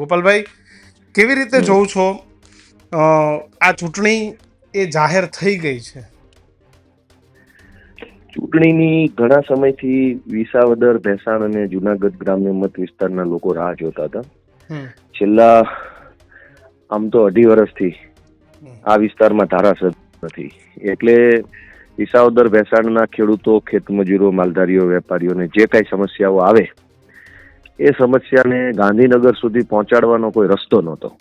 ગોપાલભાઈ કેવી રીતે જોઉં છો આ ચૂંટણી એ જાહેર થઈ ગઈ છે? ચૂંટણીની ઘણા સમયથી વિસાવદર ભેસાણ અને જુનાગઢ ગ્રામ્ય મત વિસ્તારના લોકો રાહ જોતા હતા. છેલ્લા આમ તો અઢી વર્ષથી. આ વિસ્તારમાં ધારાસભ્ય નથી. એટલે વિસાવદર ભેસાણના ખેડૂતો ખેતમજૂરો માલધારીઓ વેપારીઓને જે કાંઈ સમસ્યાઓ આવે એ સમસ્યાને ગાંધીનગર સુધી પહોંચાડવાનો કોઈ રસ્તો નહોતો.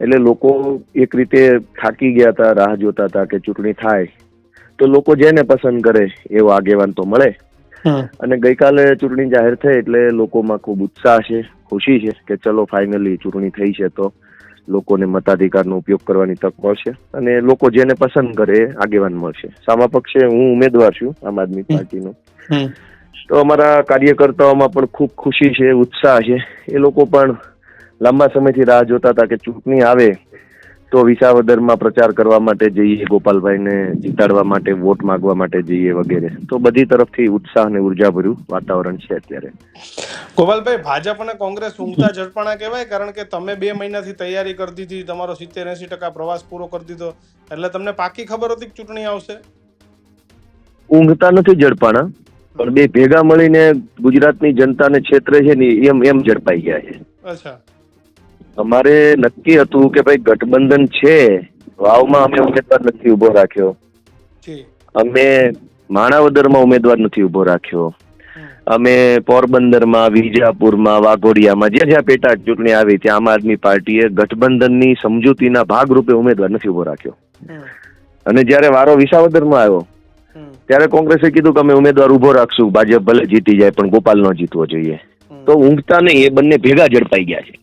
એટલે લોકો એક રીતે થાકી ગયા હતા રાહ જોતા હતા કે ચૂંટણી થાય તો લોકો જેને પસંદ કરે એવો આગેવાન તો મળે. અને ગઈકાલે ચૂંટણી જાહેર થઈ એટલે લોકોમાં ખૂબ ઉત્સાહ છે ખુશી છે કે ચલો ફાઇનલી ચૂંટણી થઈ છે તો લોકોને મતાધિકારનો ઉપયોગ કરવાની તક મળશે અને લોકો જેને પસંદ કરે એ આગેવાન મળશે. સામા પક્ષે હું ઉમેદવાર છું આમ આદમી પાર્ટીનો. તો અમારા કાર્યકર્તાઓમાં પણ ખૂબ ખુશી છે ઉત્સાહ છે. એ લોકો પણ લાંબા સમયથી રાહ જોતા હતા કે ચૂંટણી આવે તો વિસાવદરમાં પ્રચાર કરવા માટે જઈએ ગોપાલભાઈને જીતાડવા માટે વોટ માંગવા માટે જઈએ વગેરે. તો બધી તરફથી ઉત્સાહ અને ઉર્જાભર્યું વાતાવરણ છે અત્યારે. ગોપાલભાઈ ભાજપ અને કોંગ્રેસ ઊંઘતા ઝડપણા કહેવાય કારણ કે તમે બે મહિનાથી તૈયારી કરી દીધી તમારો સિત્તેર એસી ટકા પ્રવાસ પૂરો કરી દીધો. એટલે તમને પાકી ખબર હતી કે ચૂંટણી આવશે? ઊંઘતા નથી ઝડપાણા પણ બે ભેગા મળીને ગુજરાતની જનતાને ક્ષેત્રે છે ને એમ એમ ઝડપાઈ ગયા છે. અમારે નક્કી હતું કે ભાઈ ગઠબંધન છે વાવમાં અમે ઉમેદવાર નથી ઊભો રાખ્યો. અમે માણાવદરમાં ઉમેદવાર નથી ઊભો રાખ્યો. અમે પોરબંદરમાં વિજાપુરમાં વાઘોડિયામાં જ્યાં જ્યાં પેટા ચૂંટણી આવી ત્યાં આમ આદમી પાર્ટીએ ગઠબંધનની સમજૂતીના ભાગરૂપે ઉમેદવાર નથી ઊભો રાખ્યો. અને જ્યારે વારો વિસાવદરમાં આવ્યો ત્યારે કોંગ્રેસે કીધું કે અમે ઉમેદવાર ઊભો રાખશું. ભાજપ ભલે જીતી જાય પણ ગોપાલ ન જીતવો જોઈએ. તો ઊંઘતા નહીં એ બંને ભેગા ઝડપાઈ ગયા છે.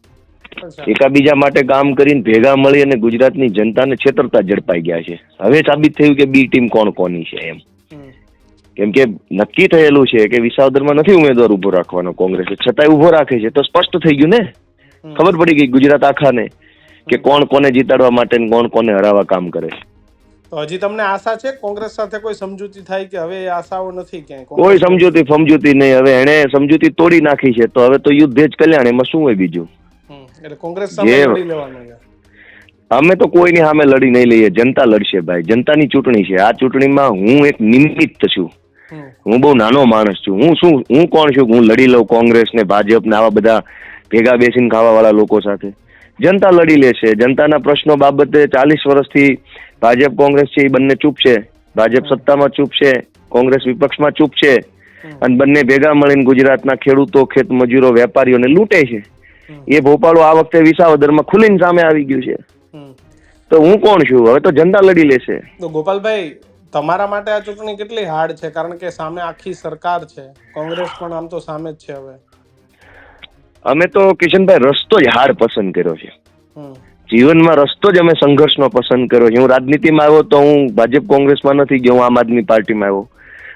એકાબીજા માટે કામ કરીને ભેગા મળી અને ગુજરાતની જનતાને છેતરતા ઝડપાઈ ગયા છે. હવે સાબિત થયું કે બી ટીમ કોણ કોની છે એમ. કેમ કે નક્કી થયેલું છે કે વિસાવદરમાં નથી ઉમેદવાર ઊભો રાખવાનો કોંગ્રેસે. છતાંય ઊભો રાખે છે. તો સ્પષ્ટ થઈ ગયું ને? ખબર પડી ગઈ ગુજરાત આખાને કે કોણ કોને જીતાડવા માટે કોણ કોને હરાવવા કામ કરે છે. તો હજી તમને આશા છે? કોંગ્રેસ સાથે કોઈ સમજૂતી થાય કે હવે આશાઓ નથી ક્યાંય? કોઈ સમજૂતી સમજૂતી નહીં. હવે એને સમજૂતી તોડી નાખી છે. તો હવે તો યુદ્ધ જ કલ્યાણ એમાં શું હોય બીજું? એટલે કોંગ્રેસ સામે લડી લેવાનું છે. અમે તો કોઈની સામે લડી નહીં લઈએ. જનતા લડશે ભાઈ. જનતાની ચૂંટણી છે. આ ચૂંટણીમાં હું એક નિમિત્ત છું. હું બહુ નાનો માણસ છું. હું શું હું કોણ છું? હું લડી લઉં કોંગ્રેસ ને ભાજપ ને આવા બધા ભેગા બેસીને ખાવા વાળા લોકો સાથે? જનતા લડી લેશે. જનતાના પ્રશ્નો બાબતે ચાલીસ વર્ષથી ભાજપ કોંગ્રેસ છે એ બંને ચૂપ છે. ભાજપ સત્તામાં ચૂપ છે કોંગ્રેસ વિપક્ષમાં ચૂપ છે. અને બંને ભેગા મળીને ગુજરાતના ખેડૂતો ખેત મજૂરો વેપારીઓને લૂંટે છે. એ ભોપાળો આ વખતે વિસાવદરમાં ખુલીને સામે આવી ગયું છે. તો હું કોણ છું? હવે તો જનતા લડી લેશે. તો ગોપાલભાઈ તમારા માટે આ ચૂંટણી કેટલી હાર્ડ છે? કારણ કે સામે આખી સરકાર છે. કોંગ્રેસ પણ આમ તો સામે જ છે હવે. અમે તો કિશનભાઈ રસ્તો જ હાર પસંદ કર્યો છે. જીવનમાં રસ્તો જ અમે સંઘર્ષનો પસંદ કર્યો છે. હું રાજનીતિમાં આવ્યો તો હું ભાજપ કોંગ્રેસમાં નથી ગયો, હું આમ આદમી પાર્ટીમાં આવ્યો.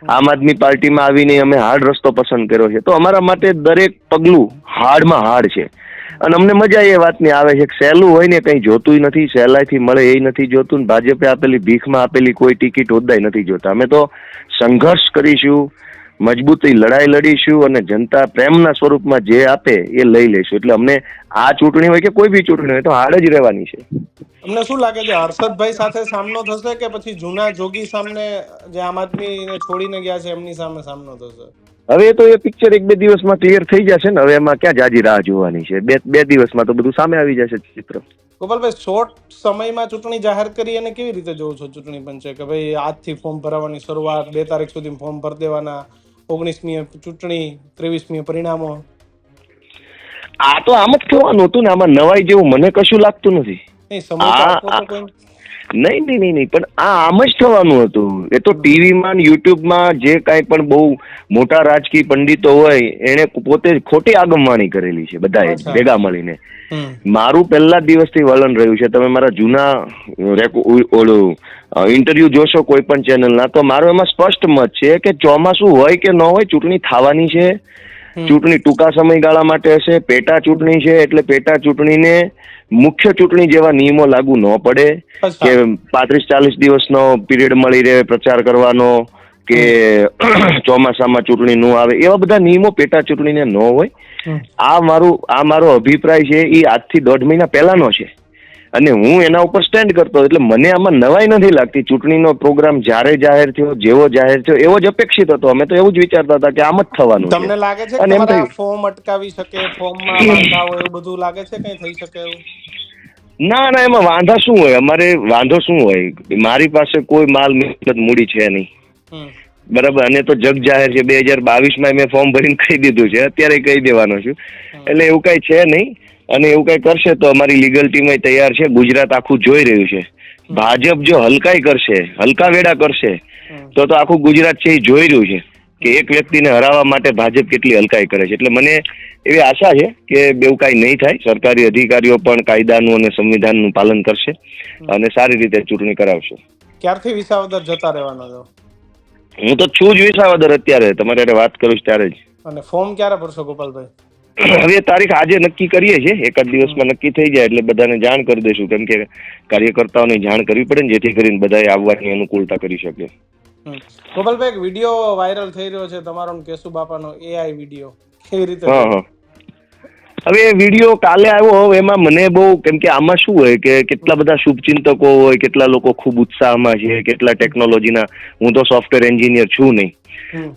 આમ આદમી પાર્ટીમાં આવીને અમે હાર્ડ રસ્તો પસંદ કર્યો છે. તો અમારા માટે દરેક પગલું હાર્ડમાં હાર્ડ છે. અને અમને મજા એ વાતની આવે છે કે સહેલું હોય ને કંઈ જોતું નથી, સહેલાઈથી મળે એ નથી જોતું ને ભાજપે આપેલી ભીખમાં આપેલી કોઈ ટિકિટ હોદ્દાય નથી જોતા. અમે તો સંઘર્ષ કરીશું મજબૂતી લડાઈ લડીશું અને જનતા પ્રેમના સ્વરૂપમાં જે આપે એ લઈ લઈશું એટલે અમને આ ચૂંટણી હોય કે કોઈ બી ચૂંટણી હોય તો હાડ જ રહેવાની છે. તમને શું લાગે છે હર્ષદભાઈ સાથે સામનો થશે કે પછી જૂના જોગી સામે જે આમ આદમીને છોડીને ગયા છે એમની સામે સામનો થશે? હવે તો એ પિક્ચર એક બે દિવસમાં ક્લિયર થઈ જશે ને હવે એમાં ક્યાં જાજી રાહ જોવાની છે? બે બે દિવસમાં તો બધું સામે આવી જશે ચિત્ર. ગોપાલભાઈ શોર્ટ સમયમાં ચૂંટણી જાહેર કરી અને કેવી રીતે જોઉં છો ચૂંટણી પંચે? કે ભાઈ આજથી ફોર્મ ભરાવાની શરૂઆત બે તારીખ સુધી ફોર્મ ભરી દેવાના ઓગણીસમીએ ચૂંટણી ત્રેવીસમી પરિણામો? આ તો આમ જ થવાનું હતું ને આમાં નવાઈ જેવું મને કશું લાગતું નથી. નહીં સમય નહીં નહીં નહીં નહીં. પણ આ આમ જ થવાનું હતું. એ તો ટીવીમાં યુટ્યુબમાં જે કાંઈ પણ બહુ મોટા રાજકીય પંડિતો હોય એણે પોતે જ ખોટી આગમવાણી કરેલી છે બધાએ ભેગા મળીને. મારું પહેલા દિવસથી વલણ રહ્યું છે. તમે મારા જૂના ઓલું ઇન્ટરવ્યુ જોશો કોઈ પણ ચેનલના તો મારો એમાં સ્પષ્ટ મત છે કે ચોમાસું હોય કે ન હોય ચૂંટણી થવાની છે. ચૂંટણી ટૂંકા સમયગાળા માટે હશે પેટા ચૂંટણી છે એટલે પેટા ચૂંટણીને મુખ્ય ચૂંટણી જેવા નિયમો લાગુ ન પડે કે પાંત્રીસ ચાલીસ દિવસનો પીરિયડ મળી રહે પ્રચાર કરવાનો કે ચોમાસામાં ચૂંટણી ન આવે એવા બધા નિયમો પેટા ચૂંટણીને ન હોય. આ મારું આ મારો અભિપ્રાય છે એ આજથી દોઢ મહિના પહેલાનો છે. અને હું એના ઉપર સ્ટેન્ડ કરતો એટલે મને આમાં નવાઈ નથી લાગતી. ચૂંટણીનો પ્રોગ્રામ જ્યારે જાહેર થયો જેવો જાહેર થયો એવો જ અપેક્ષિત હતો. અમે તો એવું જ વિચારતા હતા કે આમ જ થવાનું તમને લાગે છે અને એમ થયું. ફોર્મ અટકાવી શકે ફોર્મમાં એવું બધું લાગે છે? કઈ થઈ શકે એવું? ના ના એમાં વાંધા શું હોય? અમારે વાંધો શું હોય? મારી પાસે કોઈ માલ મિલકત મૂડી છે નહીં. બરાબર? અને તો જગ જાહેર છે. બે હજાર બાવીસમાં મેં ફોર્મ ભરીને કહી દીધું છે. અત્યારે કહી દેવાનો છું. એટલે એવું કઈ છે નહીં. અને એવું કઈ કરશે તો અમારી લીગલ ટીમ તૈયાર છે. ગુજરાત આખું જોઈ રહ્યું છે. ભાજપ જો હલકાઈ કરશે હલકા વેડા કરશે તો તો આખું ગુજરાત છે એ જોઈ રહ્યું છે કે એક વ્યક્તિને હરાવવા માટે ભાજપ કેટલી હલકાઈ કરે છે. એટલે મને એવી આશા છે કે બેવું કાંઈ નહીં થાય. સરકારી અધિકારીઓ પણ કાયદાનું અને સંવિધાનનું પાલન કરશે અને સારી રીતે ચૂંટણી કરાવશે. ક્યારથી વિસાવદર જતા રહેવાનો છો? હું તો છું જ વિસાવદર અત્યારે. તમારે વાત કરું છું ત્યારે જ. અને ફોર્મ ક્યારે ભરશો ગોપાલભાઈ? હવે તારીખ આજે નક્કી કરીએ છીએ. એક જ દિવસમાં નક્કી થઈ જાય એટલે બધાને જાણ કરી દઈશું. કેમ કે કાર્યકર્તાઓને જાણ કરવી પડે ને જેથી કરીને બધાએ આવવાની અનુકૂળતા કરી શકે. ગોપાલભાઈ એક વીડિયો વાયરલ થઈ રહ્યો છે તમારો કેશુ બાપાનો એઆઈ વીડિયો. કેવી રીતે હા હા. હવે એ વીડિયો કાલે આવ્યો એમાં મને બહુ કેમ કે આમાં શું હોય કે કેટલા બધા શુભચિંતકો હોય કેટલા લોકો ખૂબ ઉત્સાહમાં છે કેટલા ટેકનોલોજીના હું તો સોફ્ટવેર એન્જિનિયર છું નહીં.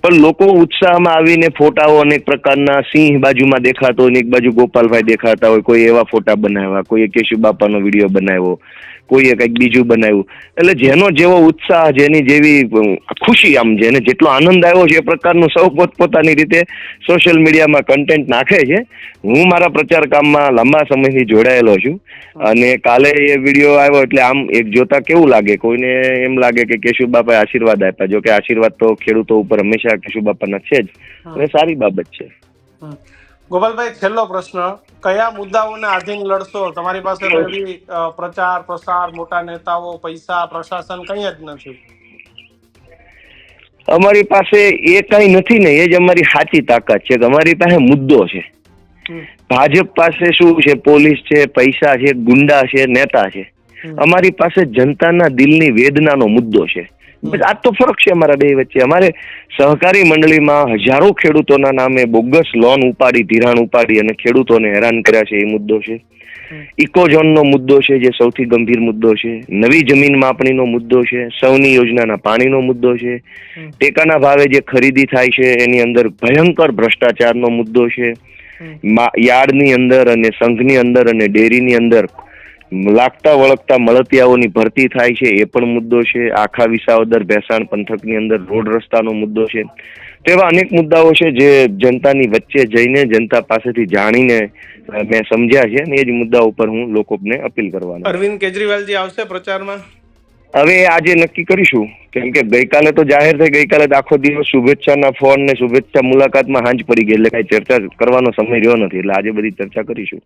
પણ લોકો ઉત્સાહમાં આવીને ફોટાઓ અનેક પ્રકારના સિંહ બાજુમાં દેખાતો હોય એક બાજુ ગોપાલભાઈ દેખાતા હોય કોઈ એવા ફોટા બનાવ્યા કોઈ કેશુ બાપાનો વીડિયો બનાવ્યો. કોઈએ કંઈક બીજું બનાવ્યું. એટલે જેનો જેવો ઉત્સાહ જેની જેવી ખુશી આમ જેને જેટલો આનંદ આવ્યો છે એ પ્રકારનું સૌ પોતપોતાની રીતે સોશિયલ મીડિયામાં કન્ટેન્ટ નાખે છે. હું મારા પ્રચાર કામમાં લાંબા સમયથી જોડાયેલો છું અને કાલે એ વીડિયો આવ્યો એટલે આમ એક જોતા કેવું લાગે? કોઈને એમ લાગે કે કેશુ બાપાએ આશીર્વાદ આપ્યા. જો કે આશીર્વાદ તો ખેડૂતો ઉપર હંમેશા કેશુ બાપાના છે જ. અને સારી બાબત છે. ગોપાલભાઈ છેલ્લો પ્રશ્ન. કયા મુદ્દાઓને આધીન લડશો? તમારી પાસે પ્રચાર પ્રસાર મોટા નેતાઓ પૈસા પ્રશાસન કઈ જ નથી. અમારી પાસે એ કઈ નથી ને એ જ અમારી સાચી તાકાત છે કે અમારી પાસે મુદ્દો છે. ભાજપ પાસે શું છે? પોલીસ છે પૈસા છે ગુંડા છે નેતા છે. અમારી પાસે જનતાના દિલની વેદનાનો મુદ્દો છે. આ તો ફરક છે અમારા બે વચ્ચે. અમારે સહકારી મંડળીમાં હજારો ખેડૂતોના નામે બોગસ લોન ઉપાડી ધિરાણ ઉપાડી અને ખેડૂતોને હેરાન કર્યા છે એ મુદ્દો છે. ઇકોઝોનનો મુદ્દો છે જે સૌથી ગંભીર મુદ્દો છે. નવી જમીન માપણીનો મુદ્દો છે. સૌની યોજનાના પાણીનો મુદ્દો છે. ટેકાના ભાવે જે ખરીદી થાય છે એની અંદર ભયંકર ભ્રષ્ટાચારનો મુદ્દો છે. યાર્ડની અંદર અને સંઘની અંદર અને ડેરીની અંદર લાગતા વળગતા મળતિયાઓની ભરતી થાય છે એ પણ મુદ્દો છે. આખા વિસાવદર ભેસાણ પંથકની અંદર રોડ રસ્તાનો મુદ્દો છે. તેવા અનેક મુદ્દાઓ છે જે જનતાની વચ્ચે જઈને જનતા પાસેથી જાણીને મેં સમજ્યા છે અને એ જ મુદ્દા ઉપર હું લોકોને અપીલ કરવાનો અરવિંદ કેજરીવાલજી આવશે પ્રચારમાં? હવે આજે નક્કી કરીશું. કેમ કે ગઈકાલે તો જાહેર થઈ ગઈકાલે આખો દિવસ શુભેચ્છાના ફોન ને શુભેચ્છા મુલાકાતમાં હાંજ પડી ગઈ એટલે કાંઈ ચર્ચા કરવાનો સમય રહ્યો નથી એટલે આજે બધી ચર્ચા કરીશું.